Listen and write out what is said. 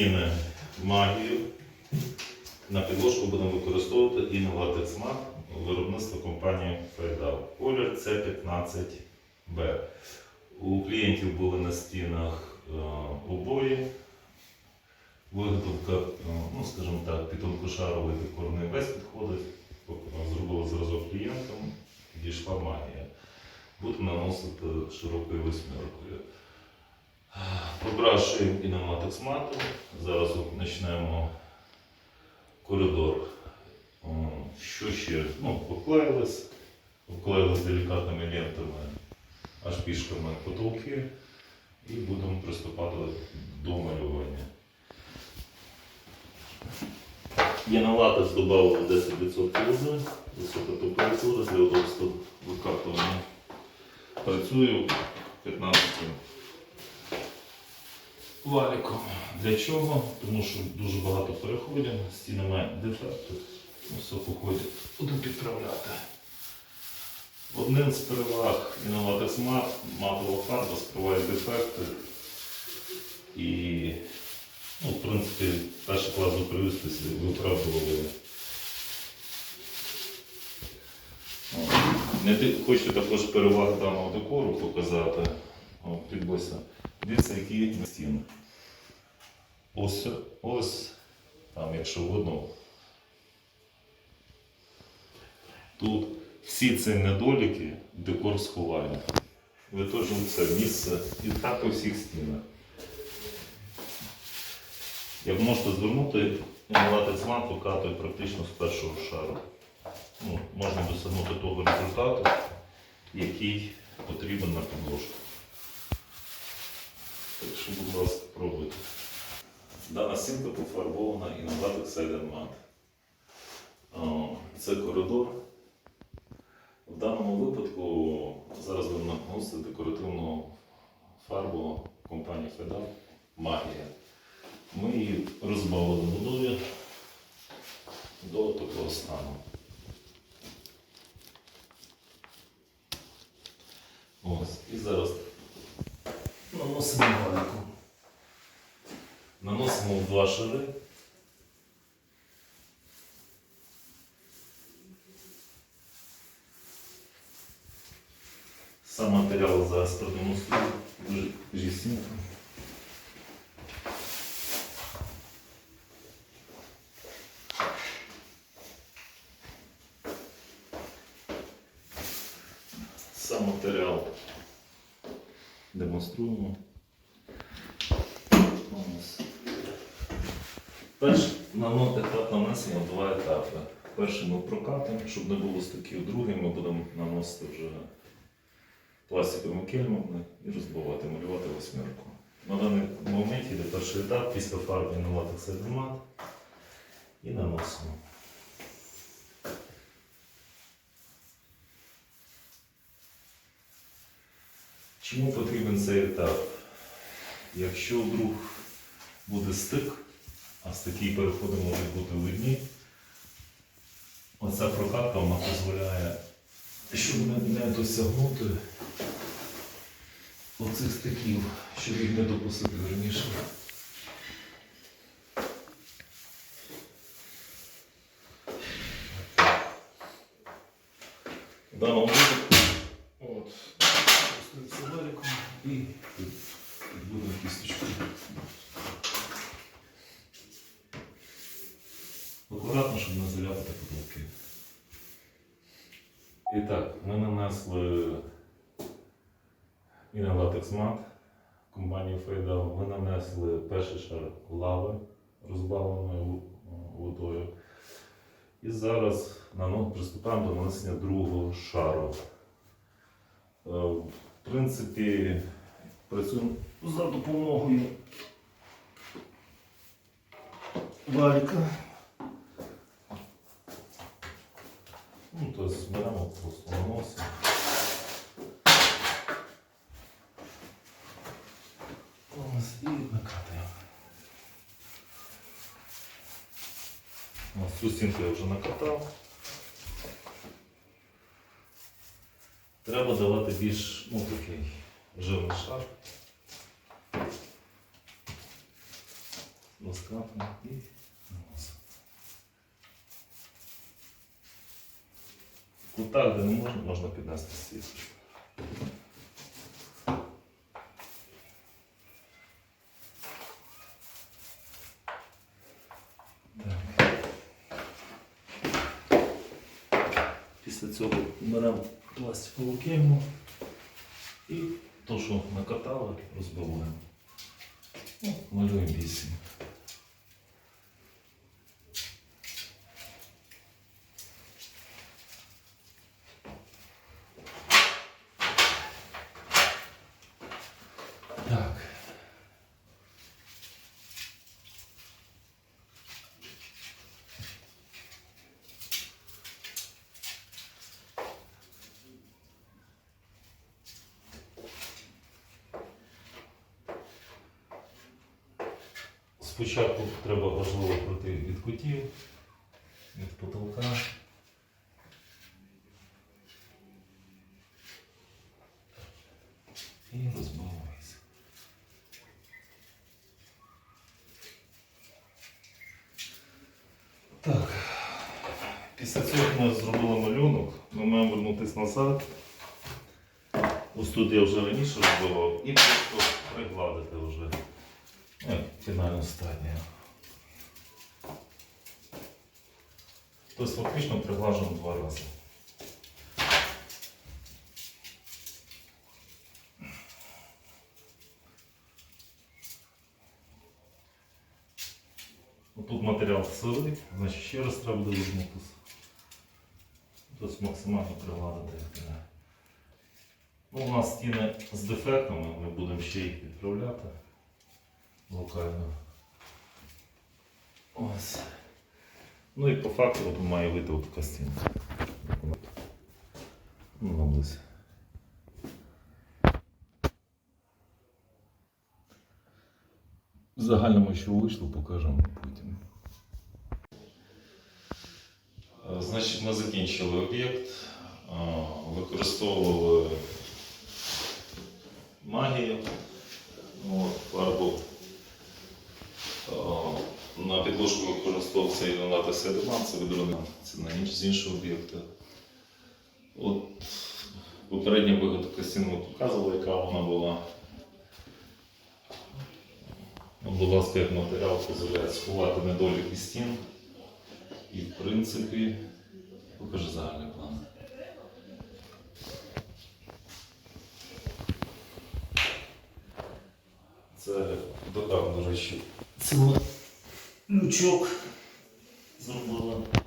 стіни магію. На підложку будемо використовувати інноватекс мат виробництва компанії Фейдал. Колір С15Б. У клієнтів були на стінах е, обої. Виготовка, е, ну скажімо так, під тонкошаровий декорний весь підходить. Зробили зразок клієнтам, підійшла магія. Будемо наносити широкою восьмеркою. Пробравши іноматекс мату, зараз почнемо коридор. Що ще? Ну, поклеїлись, поклеїлись делікатними лентами, аж пішками потолки і будемо приступати до малювання. Я на латекс додав 10% води, висока температура для удобства викатування. Працюю 15 валіком. Для чого? Тому що дуже багато переходів, стіни мають дефекти. Ну, все походить, буду підправляти. Одним з переваг Innovatex Mat, матова фарба скриває дефекти. І, ну, в принципі, перший клас привістися виправдували. Не Хочу також переваги даного декору показати. О, Підбойся. Дивіться, які стіни. Ось, ось, там, якщо видно, тут всі ці недоліки декор сховає. Ви теж це місце і так по всіх стінах. Як можете звернути, інноватець мат викатує практично з першого шару. Ну, можна досягнути того результату, який потрібен на підложку. Так що, будь ласка, пробуйте. Дана стінка пофарбована інноватик Silent Matte. О, Це коридор. В даному випадку зараз ви наносите декоративну фарбу компанії Федал Магія. Ми її розбавили водою до такого стану. Ось. І зараз наносимо валику. Шари. Сам матеріал зараз продемонструю дуже. Сам матеріал демонструємо. Ось. Перший нано- етап нанесення два етапи. Перший ми прокатимо, щоб не було стиків. Другий ми будемо наносити вже пластиковими кельмами і розбивати, малювати восьмірку. На даний момент йде перший етап після фарби на латекс мат і наносимо. Чому потрібен цей етап? Якщо вдруг буде стик, а стики і переходи можуть бути видні, оця прокатка вона дозволяє, щоб не досягнути оцих стиків, щоб їх не допустити раніше. В даному випадку от, пуститься валіком і підбудемо кісточку. Акуратно, щоб не заляпати потолки. І так, ми нанесли Інноватекс Мат компанії Фейдал. Ми нанесли перший шар лави, розбавленою водою. І зараз приступаємо до нанесення другого шару. Е, В принципі, працюємо за допомогою валіка. Ну, тобто зберемо просто наносимо. І накатуємо. Ось цю стінку я вже накатав. Треба давати більш ну, такий жирний шар. розкатуємо і наносимо. Кутах, де не можна, можна піднести стісочку. Після цього беремо пластикову кельму і то, що накатали, розбиваємо. Малюємо вісім. Спочатку треба важливо пройти від кутів, від потолка. І розбивається. Так. Після цього ми зробили малюнок, ми маємо вернутися назад. Ось тут я вже раніше розбивав і просто пригладити фінальну стадію. Тобто фактично приглажуємо два рази. Тут матеріал сирий, значить ще раз треба буде вернутися. Тобто максимально пригладити. Ну, у нас стіни з дефектами, ми будемо ще їх відправляти локально. Ось. Ну і по факту от має вийти от така стінка. Ну, наблизь. В загальному, що вийшло, покажемо потім. Е, Значить, ми закінчили об'єкт, е, використовували магію, от, фарбу. Е, На підложку ілюмінатор Седеман, це відрона це інш, з іншого об'єкта. От попередня виготовка стін ми показували, яка вона була. Будь ласка, як матеріал дозволяє сховати недоліки стін. І в принципі, покажи загальний план. Це додав, до речі, це лючок зробила.